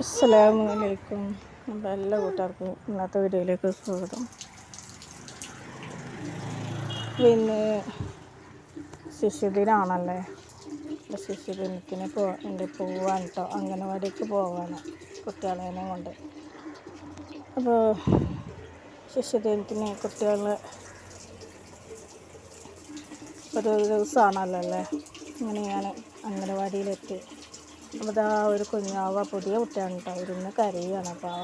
അസ്സലാമു അലൈക്കും അപ്പോൾ എല്ലാ കൂട്ടുകാർക്കും ഇന്നത്തെ വീഡിയോയിലേക്ക് സ്വാഗതം. പിന്നെ ശിശുദിനാണല്ലേ? ശിശുദിനത്തിന് പോ എന്റെ പോവാൻ കേട്ടോ അംഗനവാടിക്ക് പോവാണ് കുട്ടികളെ കൊണ്ട്. അപ്പോൾ ശിശുദിനത്തിന് കുട്ടികളെ ഒരു ദിവസമാണല്ലോ അല്ലേ? ഇങ്ങനെ ഞാൻ അംഗനവാടിയിലെത്തി. അപ്പോൾ ഒരു കുഞ്ഞാവ പുതിയ കുട്ടിയാണ് കേട്ടോ. ഇരുന്ന് കരയാണ്. അപ്പോൾ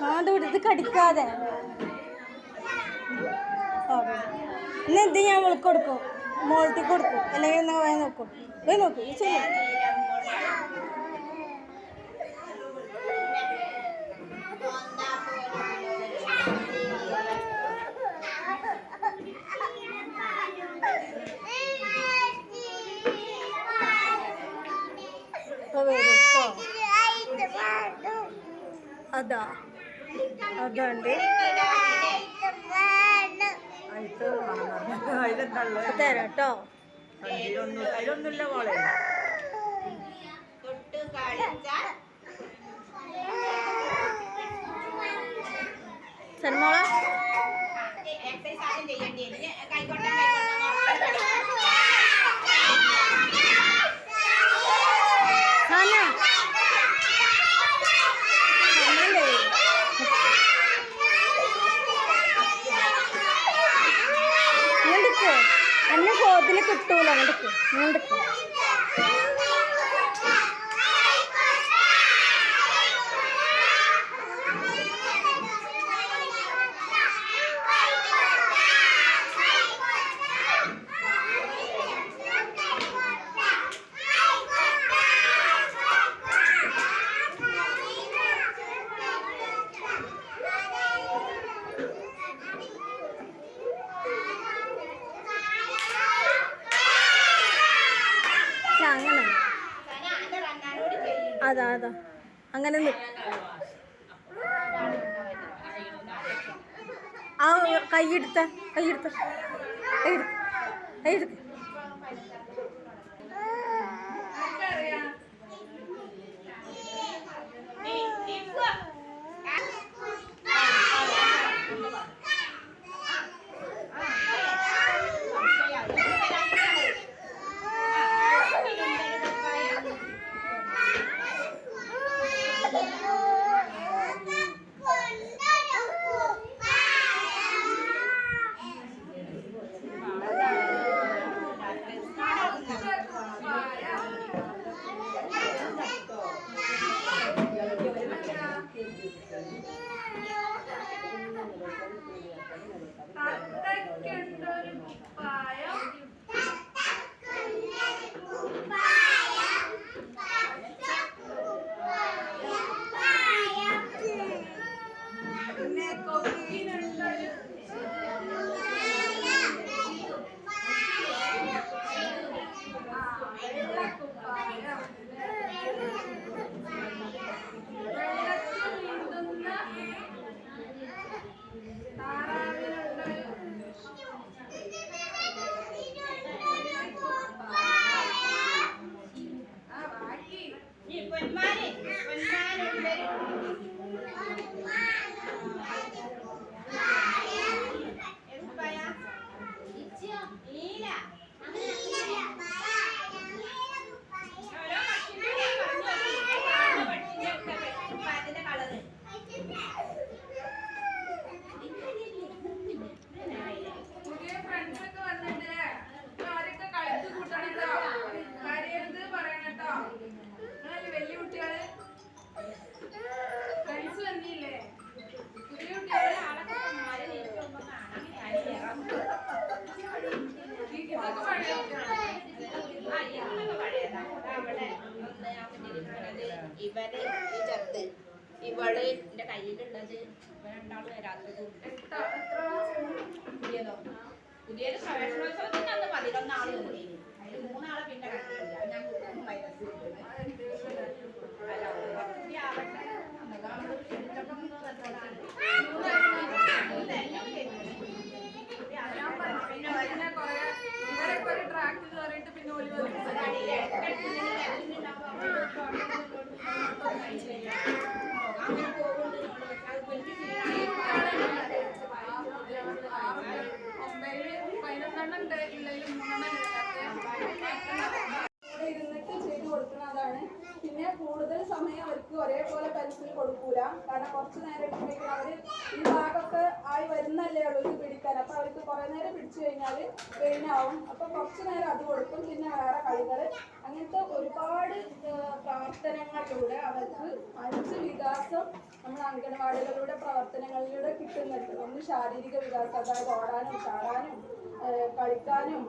കാണ്ട് വിടുത് കടിക്കാതെ. ഇന്ന് എന്ത് ഞാൻ വിളിക്കൊടുക്കും മോൾട്ടി കൊടുക്കും. അല്ലെങ്കിൽ എന്നാ പോയി നോക്കും. പോയി നോക്കൂ అదా കേട്ടോ അതിലൊന്നുമില്ല മോളെ സന്മോള സന സനല്ലേ ഇങ്ങോട്ട് കോതിൽ കിട്ടൂല അങ്ങോട്ട് ഇങ്ങോട്ട് അതാ അതാ. അങ്ങനെ ആ കൈയെടുത്ത കൈയെടുത്ത കൈയെടുത്ത് കൈയെടുത്ത് പുതിയത് പ്രവേശനോത്സവത്തിന് അന്ന് പതിനൊന്നാൾ വന്നു അതിൽ മൂന്നാളെ പിന്നെ കണ്ടിട്ടില്ല ഞാൻ വൈറസ് അല്ല കുറച്ചുകൂടി ആവട്ടെ അന്നൊക്കെ നമ്മൾ ക്ഷണിച്ചപ്പം ഇവിടെ ഇരുന്നിട്ട് ചെയ്ത് കൊടുക്കുന്നതാണ് പിന്നെ കൂടുതൽ സമയം അവർക്ക് ഒരേപോലെ പെൻസിൽ കൊടുക്കൂല. കാരണം കുറച്ച് നേരം അവർ ഈ ഭാഗമൊക്കെ ആയി വരുന്നല്ലേ ഉള്ളൂ ഇത് പിടിക്കാൻ. അപ്പൊ അവർക്ക് കുറെ നേരം പിടിച്ചു കഴിഞ്ഞാൽ പെയിനാവും അപ്പൊ കുറച്ച് നേരം അത് കൊടുക്കും. പിന്നെ വേറെ കളികൾ അങ്ങനത്തെ ഒരുപാട് പ്രവർത്തനങ്ങളിലൂടെ അവർക്ക് അഞ്ച് വികാസം നമ്മൾ അംഗൻവാടികളുടെ പ്രവർത്തനങ്ങളിലൂടെ കിട്ടുന്നുണ്ട്. ഒന്ന് ശാരീരിക വികാസം അതായത് ഓടാനും ചാടാനും. കളിക്കാനും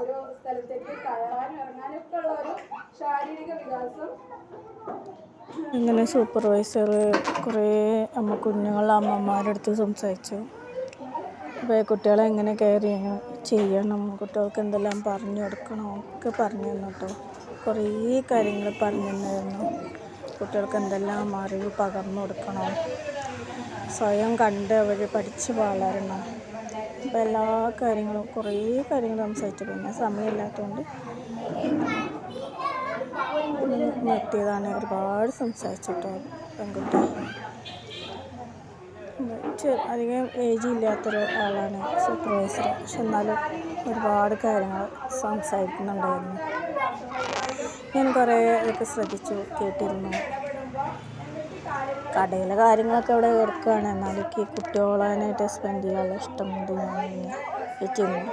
ഒരു സ്ഥലത്തേക്ക് കയറാനും ഇറങ്ങാനും ഒക്കെ ഉള്ള ഒരു ശാരീരിക വികാസം. അങ്ങനെ സൂപ്പർവൈസർ കുറേ അമ്മ കുഞ്ഞുങ്ങളെ അമ്മമാരുടെ അടുത്ത് സംസാരിച്ചു. അപ്പോൾ കുട്ടികളെ എങ്ങനെ കെയർ ചെയ്യണം കുട്ടികൾക്ക് എന്തെല്ലാം പറഞ്ഞു കൊടുക്കണം ഒക്കെ പറഞ്ഞു തന്നു കേട്ടോ. കുറേ കാര്യങ്ങൾ പറഞ്ഞു തന്നായിരുന്നു. കുട്ടികൾക്ക് എന്തെല്ലാം അറിവ് പകർന്നു കൊടുക്കണം. സ്വയം കണ്ട് അവർ പഠിച്ച് വളരണം. അപ്പോൾ എല്ലാ കാര്യങ്ങളും കുറേ കാര്യങ്ങൾ സംസാരിച്ചു. പിന്നെ സമയമില്ലാത്തതുകൊണ്ട് നിർത്തിയതാണ് ഒരുപാട് സംസാരിച്ചിട്ടോ പെൺകുട്ടി. അധികം ഏജ് ഇല്ലാത്തൊരു ആളാണ് സൂപ്പർവൈസർ പക്ഷെ എന്നാലും ഒരുപാട് കാര്യങ്ങൾ സംസാരിക്കുന്നുണ്ടായിരുന്നു. ഞാൻ കുറേ ഇതൊക്കെ ശ്രദ്ധിച്ചു കേട്ടിരുന്നു. കടയിലെ കാര്യങ്ങളൊക്കെ ഇവിടെ കിടക്കുകയാണ് എന്നാലും എനിക്ക് കുട്ടികളായിട്ട് സ്പെൻഡ് ചെയ്യാനുള്ള ഇഷ്ടമുണ്ട് ഞാൻ ഇങ്ങനെ വെച്ചിരുന്നു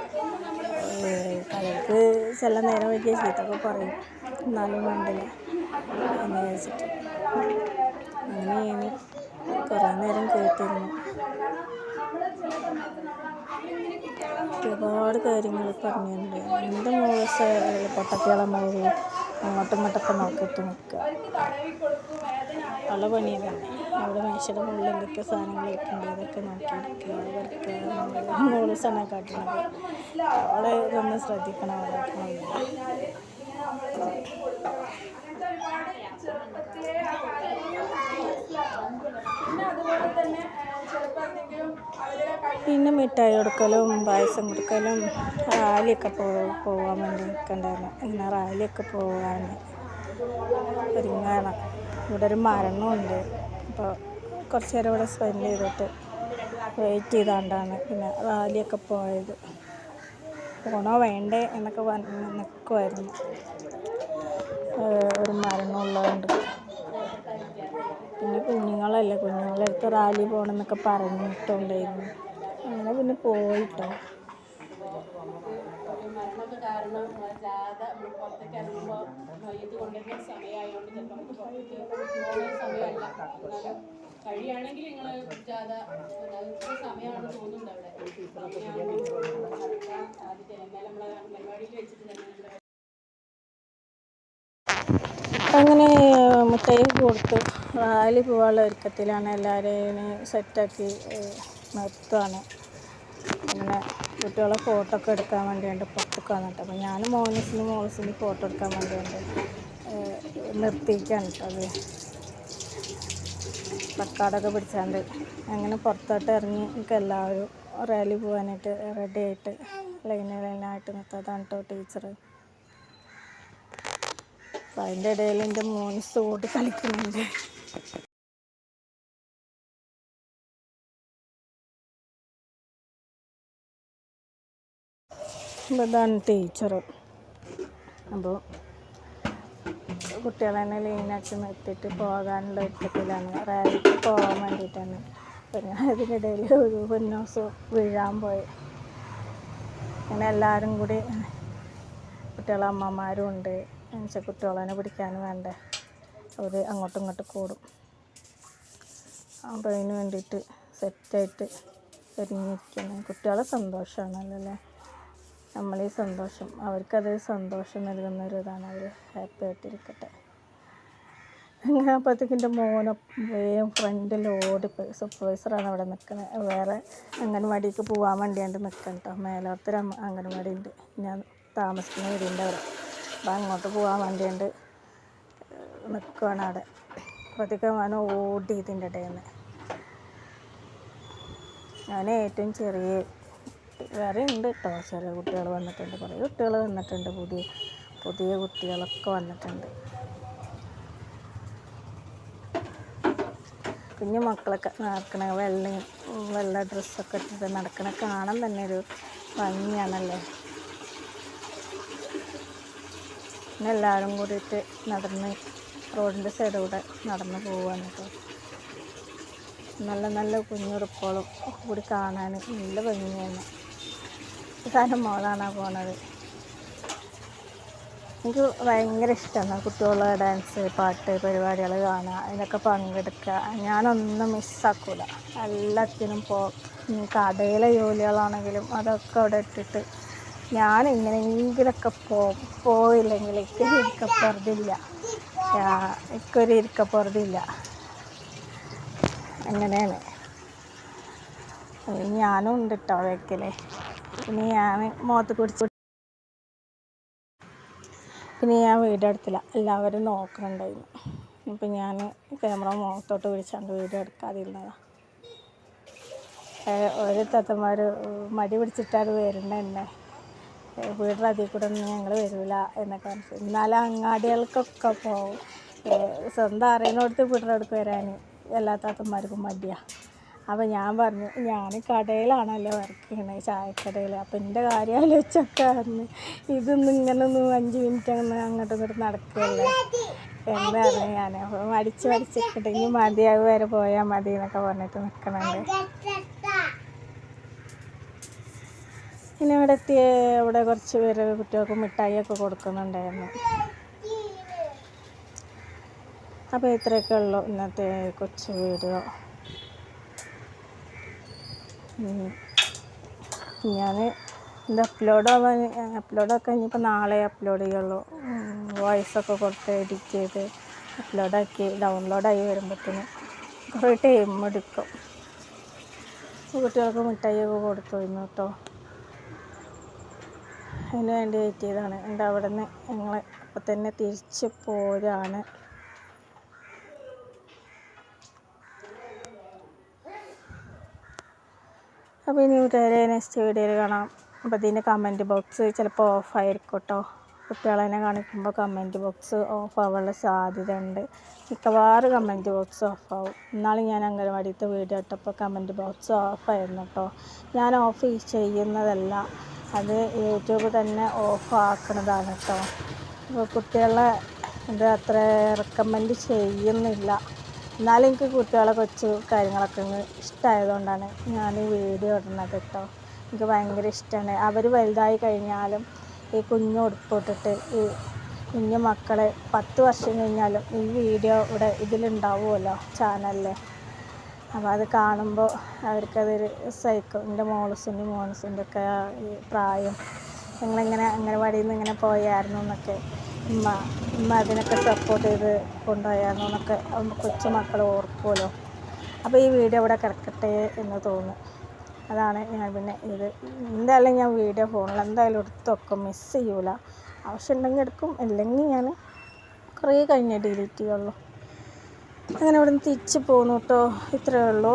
കടയിലേക്ക് ചില നേരം വൈകിയ ചീത്തൊക്കെ പറയും. എന്നാലും വേണ്ടില്ല എന്ന് വിചാരിച്ചിട്ട്. അങ്ങനെ ഞാൻ കുറേ നേരം കേട്ടിരുന്നു. ഒരുപാട് കാര്യങ്ങൾ പറഞ്ഞിട്ടുണ്ട് എന്റെ മോൾ പൊട്ടത്തിളമാര് അങ്ങോട്ടും ഇങ്ങോട്ടൊക്കെ നോക്കിയിട്ട് നിൽക്കുക. പല പണിയതാണ് അവിടെ മനുഷ്യരുടെ മുകളിൽ എന്തൊക്കെ സാധനങ്ങൾ ഉണ്ട്. അതൊക്കെ നോക്കിയിരിക്കുക. അവർക്ക് മുകളിൽ സമയം കാട്ടുന്നത്. അവളെ ഇതൊന്ന് ശ്രദ്ധിക്കണം. അവരൊക്കെ പിന്നെ മിഠായി കൊടുക്കലും പായസം കൊടുക്കലും റാലിയൊക്കെ പോ പോകാൻ വേണ്ടി നിൽക്കണ്ടായിരുന്നു. ഇങ്ങനെ റാലിയൊക്കെ പോകാൻ ഒരുങ്ങണം. ഇവിടെ ഒരു മരണമുണ്ട് അപ്പോൾ കുറച്ച് നേരം ഇവിടെ സ്പെൻഡ് ചെയ്തിട്ട് വെയിറ്റ് ചെയ്താണ്ടാണ് പിന്നെ റാലിയൊക്കെ പോയത്. പോണോ വേണ്ടേ എന്നൊക്കെ പറഞ്ഞ് നിൽക്കുമായിരുന്നു ഒരു മരണമുള്ളതുകൊണ്ട് പിന്നെ കുഞ്ഞുങ്ങളല്ലേ കുഞ്ഞുങ്ങളെടുത്ത് റാലി പോകണമെന്നൊക്കെ പറഞ്ഞിട്ടുണ്ടായിരുന്നു. അങ്ങനെ പിന്നെ പോയിട്ടോ. കാരണം നമ്മൾ നിങ്ങൾ തോന്നുന്നുണ്ട് അവിടെ. വെച്ചിട്ട് അങ്ങനെ മുട്ടയും കൊടുത്തു റാലി പോകാനുള്ള ഒരുക്കത്തിലാണ് എല്ലാവരെയും സെറ്റാക്കി നിർത്തുകയാണ് അങ്ങനെ കുട്ടികളെ ഫോട്ടോ ഒക്കെ എടുക്കാൻ വേണ്ടിയുണ്ട് പുറത്തേക്ക് വന്നിട്ട്. അപ്പോൾ ഞാൻ മോനസിന് മോളസിന് ഫോട്ടോ എടുക്കാൻ വേണ്ടിയുണ്ട്. നിർത്തിയിരിക്കുകയാണ് കേട്ടോ അത്. പ്ലക്കാർഡൊക്കെ പിടിച്ചാണ്ട് അങ്ങനെ പുറത്തോട്ട് ഇറങ്ങി എനിക്ക് എല്ലാവരും റാലി പോകാനായിട്ട് റെഡി ആയിട്ട് ലൈൻ ലൈനായിട്ട് നിർത്താതാണ് കേട്ടോ ടീച്ചർ അപ്പം അതിന്റെ ഇടയിൽ എന്റെ മോന് ഓടി കളിക്കുന്നുണ്ട്. ഇതാണ് ടീച്ചർ. അപ്പോൾ കുട്ടികളെ തന്നെ ലീനാക്കി നിർത്തിയിട്ട് പോകാനുള്ള ഒരുക്കത്തിലാണ്. റാലിക്ക് പോകാൻ വേണ്ടിയിട്ടാണ്. ഞാൻ അതിനിടയിൽ ഒരു പൊന്നോസ് വീഴാൻ പോയി. അങ്ങനെ എല്ലാവരും കൂടി കുട്ടികളെ അമ്മമാരും ഉണ്ട്. എന്നുവെച്ചാൽ കുട്ടികളെ പിടിക്കാനും വേണ്ടേ. അവർ അങ്ങോട്ടും ഇങ്ങോട്ടും കൂടും. അപ്പോൾ അതിന് വേണ്ടിയിട്ട് സെറ്റായിട്ട് ഒരുങ്ങിയിരിക്കുന്നത് കുട്ടികളെ സന്തോഷമാണല്ലോ അല്ലേ? നമ്മളീ സന്തോഷം അവർക്കത് സന്തോഷം നൽകുന്ന ഒരു ഇതാണ് അവർ ഹാപ്പി ആയിട്ടിരിക്കട്ടെ. അങ്ങനെ അപ്പോഴത്തേക്ക് എന്റെ മോനെ വേഗം ഫ്രണ്ടിൽ ഓടിപ്പോയി സൂപ്പർവൈസറാണ് അവിടെ നിൽക്കുന്നത് വേറെ അംഗൻവാടിക്ക് പോകാൻ വേണ്ടിയാണ്ട് നിൽക്കണം കേട്ടോ അമ്മ അംഗൻവാടി ഉണ്ട് ഞാൻ താമസിക്കുന്ന വീടിന്റെ അവിടെ. അപ്പം അങ്ങോട്ട് പോകാൻ വേണ്ടിയാണ്ട് നിൽക്കുകയാണ് അവിടെ. അപ്പോഴത്തേക്ക് അവൻ ഓടി ഇതിന്റെ ഇടയിൽ നിന്ന് ഞാൻ ഏറ്റവും ചെറിയ വേറെ ഉണ്ട് കേട്ടോ. ചെറിയ കുട്ടികൾ വന്നിട്ടുണ്ട് കുറേ കുട്ടികൾ വന്നിട്ടുണ്ട് പുതിയ പുതിയ കുട്ടികളൊക്കെ വന്നിട്ടുണ്ട്. കുഞ്ഞു മക്കളൊക്കെ നടക്കണ വെള്ള വെള്ള ഡ്രസ്സൊക്കെ ഇട്ടിട്ട് നടക്കണ കാണാൻ തന്നെ ഒരു ഭംഗിയാണല്ലേ? പിന്നെ എല്ലാവരും കൂടിയിട്ട് നടന്ന് റോഡിന്റെ സൈഡിലൂടെ നടന്ന് പോവാണ് കേട്ടോ. നല്ല നല്ല കുഞ്ഞുറുപ്പുകളും കൂടി കാണാൻ നല്ല ഭംഗിയാണ്. കാരണം മോളാണ് പോണത്. എനിക്ക് ഭയങ്കര ഇഷ്ടമാണ് കുട്ടികളുടെ ഡാൻസ് പാട്ട് പരിപാടികൾ കാണുക അതിനൊക്കെ പങ്കെടുക്കുക. ഞാനൊന്നും മിസ്സാക്കൂല. എല്ലാത്തിനും പോ കടയിലെ ജോലികളാണെങ്കിലും അതൊക്കെ അവിടെ ഇട്ടിട്ട് ഞാൻ എങ്ങനെയെങ്കിലൊക്കെ പോ പോയില്ലെങ്കിൽ എനിക്ക് ഇരിക്കപ്പുറതില്ല എനിക്കൊരു ഇരിക്കപ്പുറതില്ല അങ്ങനെയാണ്. ഞാനും ഉണ്ട് കേട്ടോ വെക്കലേ. പിന്നെ ഞാൻ മുഖത്ത് കുടിച്ച് പിന്നെ ഞാൻ വീഡിയോ എടുത്തില്ല. എല്ലാവരും നോക്കുന്നുണ്ടായിരുന്നു. അപ്പം ഞാൻ ക്യാമറ മുഖത്തോട്ട് പിടിച്ചാണ്ട് വീഡിയോ എടുക്കാതിരുന്നതാണ് ഒരു തത്തന്മാർ മടി പിടിച്ചിട്ടാണ് വരുന്നത് തന്നെ വീടിന്റെ അതിൽ കൂടെ ഒന്നും ഞങ്ങൾ വരില്ല എന്നൊക്കെ പറഞ്ഞു എന്നാലും അങ്ങാടികൾക്കൊക്കെ ഏഹ് സ്വന്തം അറിയുന്നിടത്ത് വീടിന്റെ അടുത്ത് വരാൻ എല്ലാ താത്തന്മാർക്കും മടിയാണ് അപ്പോൾ ഞാൻ പറഞ്ഞു ഞാൻ കടയിലാണല്ലോ വർക്ക് ചെയ്യണത് ചായക്കടയിൽ അപ്പോൾ എന്റെ കാര്യം ആലോചിച്ചൊക്കെ പറഞ്ഞു. ഇതൊന്നും ഇങ്ങനെ ഒന്നും അഞ്ച് മിനിറ്റ് അങ്ങനെ അങ്ങോട്ടും ഇങ്ങോട്ടും നടക്കുകയല്ലേ പറഞ്ഞു ഞാൻ അപ്പോൾ മടിച്ച് മടിച്ചിട്ട് ഇനി മതിയാവ് വരെ പോയാൽ മതി എന്നൊക്കെ പറഞ്ഞിട്ട് നിൽക്കണുണ്ട് പിന്നെ ഇവിടെ എത്തിയ ഇവിടെ കുറച്ച് പേര് കുട്ടികൾക്ക് മിഠായിയൊക്കെ കൊടുക്കുന്നുണ്ടായിരുന്നു. അപ്പോൾ ഇത്രയൊക്കെ ഉള്ളൂ ഇന്നത്തെ കൊച്ചു വീഡിയോ. ഞാൻ ഇത് അപ്ലോഡ് ആവാൻ അപ്ലോഡ് ആക്കാൻ ഇനിയിപ്പോൾ നാളെ അപ്ലോഡ് ചെയ്യുള്ളൂ. വോയിസൊക്കെ കൊടുത്ത് എഡിറ്റ് ചെയ്ത് അപ്ലോഡാക്കി ഡൗൺലോഡായി വരുമ്പോഴത്തേന് കുറേ ടൈം എടുക്കും. കുട്ടികൾക്ക് മിഠായിയൊക്കെ കൊടുത്തിരുന്നു കേട്ടോ. അതിന് വേണ്ടി വെയിറ്റ് ചെയ്താണ് എന്റെ അവിടെ നിന്ന് ഞങ്ങൾ അപ്പം തന്നെ തിരിച്ച് പോരാണ്. അപ്പോൾ ഇനി ഇതുവരെ നെക്സ്റ്റ് വീഡിയോയിൽ കാണാം. അപ്പോൾ ഇതിന്റെ കമന്റ് ബോക്സ് ചിലപ്പോൾ ഓഫായിരിക്കും കേട്ടോ കുട്ടികളെ കാണിക്കുമ്പോൾ കമന്റ് ബോക്സ് ഓഫ് ആവാനുള്ള സാധ്യത ഉണ്ട് മിക്കവാറും കമന്റ് ബോക്സ് ഓഫാവും എന്നാലും ഞാൻ അംഗനവാടിയത്തെ വീഡിയോ ഇട്ടപ്പോൾ കമന്റ് ബോക്സ് ഓഫായിരുന്നു കേട്ടോ ഞാൻ ഓഫ് ചെയ്യുന്നതല്ല. അത് യൂട്യൂബ് തന്നെ ഓഫ് കേട്ടോ അപ്പോൾ കുട്ടികളെ ഇത് അത്ര റെക്കമെൻഡ് ചെയ്യുന്നില്ല. എന്നാലും എനിക്ക് കുട്ടികളെ കൊച്ചു കാര്യങ്ങളൊക്കെ അങ്ങ് ഇഷ്ടമായതുകൊണ്ടാണ് ഞാൻ ഈ വീഡിയോ ഇടുന്നത് കേട്ടോ. എനിക്ക് ഭയങ്കര ഇഷ്ടമാണ് അവർ വലുതായി കഴിഞ്ഞാലും ഈ കുഞ്ഞ് ഉടുപ്പിട്ടിട്ട് ഈ കുഞ്ഞ് മക്കളെ പത്ത് വർഷം കഴിഞ്ഞാലും ഈ വീഡിയോ ഇവിടെ ഇതിലുണ്ടാവുമല്ലോ ചാനലിൽ അപ്പോൾ അത് കാണുമ്പോൾ അവർക്കതൊരു സൈക്കോ എന്റെ മോളസിന്റെ മോനസിന്റെ ഒക്കെ പ്രായം ഞങ്ങളിങ്ങനെ അംഗനവാടിയിൽ നിന്ന് ഇങ്ങനെ പോയായിരുന്നു എന്നൊക്കെ ഉമ്മ ഉമ്മ അതിനൊക്കെ സപ്പോർട്ട് ചെയ്ത് കൊണ്ടുപോയായിരുന്നു എന്നൊക്കെ കൊച്ചുമക്കൾ ഓർക്കുമല്ലോ അപ്പോൾ ഈ വീഡിയോ ഇവിടെ കിടക്കട്ടെ എന്ന് തോന്നുന്നു അതാണ് ഞാൻ പിന്നെ ഇത്. എന്തായാലും ഞാൻ വീഡിയോ ഫോണിൽ എന്തായാലും എടുത്ത് വെക്കും. മിസ് ചെയ്യൂല. ആവശ്യമുണ്ടെങ്കിൽ എടുക്കും. അല്ലെങ്കിൽ ഞാൻ കുറേ കഴിഞ്ഞേ ഡിലീറ്റ് ചെയ്യുള്ളൂ. അങ്ങനെ ഇവിടെ നിന്ന് തിരിച്ച് പോന്നു കേട്ടോ ഇത്രയേ ഉള്ളൂ.